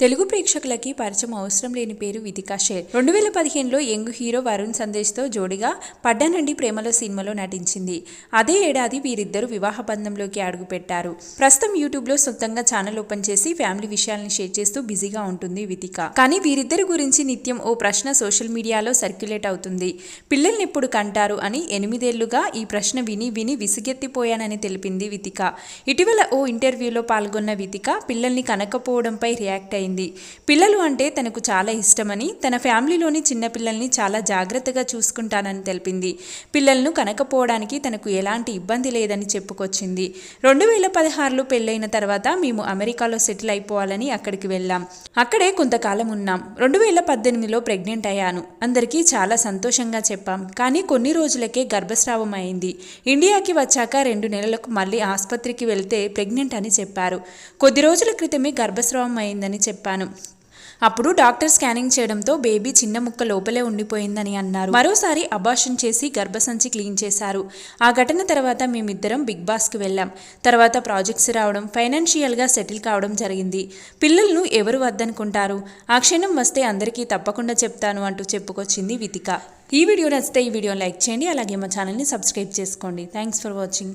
తెలుగు ప్రేక్షకులకి పరిచయం అవసరం లేని పేరు వితికా షేర్ రెండు వేల పదిహేనులో యంగ్ హీరో వరుణ్ సందేశ్తో జోడిగా పడ్డానండి ప్రేమలో సినిమాలో నటించింది. అదే ఏడాది వీరిద్దరూ వివాహ బంధంలోకి అడుగుపెట్టారు. ప్రస్తుతం యూట్యూబ్లో సొంతంగా ఛానల్ ఓపెన్ చేసి ఫ్యామిలీ విషయాలను షేర్ చేస్తూ బిజీగా ఉంటుంది వితిక కానీ వీరిద్దరి గురించి నిత్యం ఓ ప్రశ్న సోషల్ మీడియాలో సర్క్యులేట్ అవుతుంది. పిల్లల్ని ఎప్పుడు కంటారు అని ఎనిమిదేళ్ళుగా ఈ ప్రశ్న విని విని విసుగెత్తిపోయానని తెలిపింది వితిక ఇటీవల ఓ ఇంటర్వ్యూలో పాల్గొన్న వితిక పిల్లల్ని కనకపోవడంపై రియాక్ట్ అయింది. పిల్లలు అంటే తనకు చాలా ఇష్టమని తన ఫ్యామిలీలోని చిన్న పిల్లల్ని చాలా జాగ్రత్తగా చూసుకుంటానని తెలిపింది. పిల్లలను కనకపోవడానికి తనకు ఎలాంటి ఇబ్బంది లేదని చెప్పుకొచ్చింది. రెండు వేల పదహారులో పెళ్ళైన తర్వాత మేము అమెరికాలో సెటిల్ అయిపోవాలని అక్కడికి వెళ్ళాం. అక్కడే కొంతకాలం ఉన్నాం. రెండు వేల పద్దెనిమిదిలో ప్రెగ్నెంట్ అయ్యాను. అందరికీ చాలా సంతోషంగా చెప్పాం. కానీ కొన్ని రోజులకే గర్భస్రావం అయింది. ఇండియాకి వచ్చాక రెండు నెలలకు మళ్ళీ ఆసుపత్రికి వెళ్తే ప్రెగ్నెంట్ అని చెప్పారు. కొద్ది రోజుల క్రితమే గర్భస్రావం అయిందని చెప్పారు. చెప్పాను. అప్పుడు డాక్టర్ స్కానింగ్ చేయడంతో బేబీ చిన్న ముక్క లోపలే ఉండిపోయిందని అన్నారు. మరోసారి అబార్షన్ చేసి గర్భసంచి క్లీన్ చేశారు. ఆ ఘటన తర్వాత మేమిద్దరం బిగ్ బాస్కి వెళ్ళాం. తర్వాత ప్రాజెక్ట్స్ రావడం ఫైనాన్షియల్గా సెటిల్ కావడం జరిగింది. పిల్లలను ఎవరు వద్దనుకుంటారు? ఆ క్షణం వస్తే అందరికీ తప్పకుండా చెప్తాను అంటూ చెప్పుకొచ్చింది వితిక. ఈ వీడియో నచ్చితే ఈ వీడియో లైక్ చేయండి అలాగే మా ఛానల్ని సబ్స్క్రైబ్ చేసుకోండి. Thanks for watching.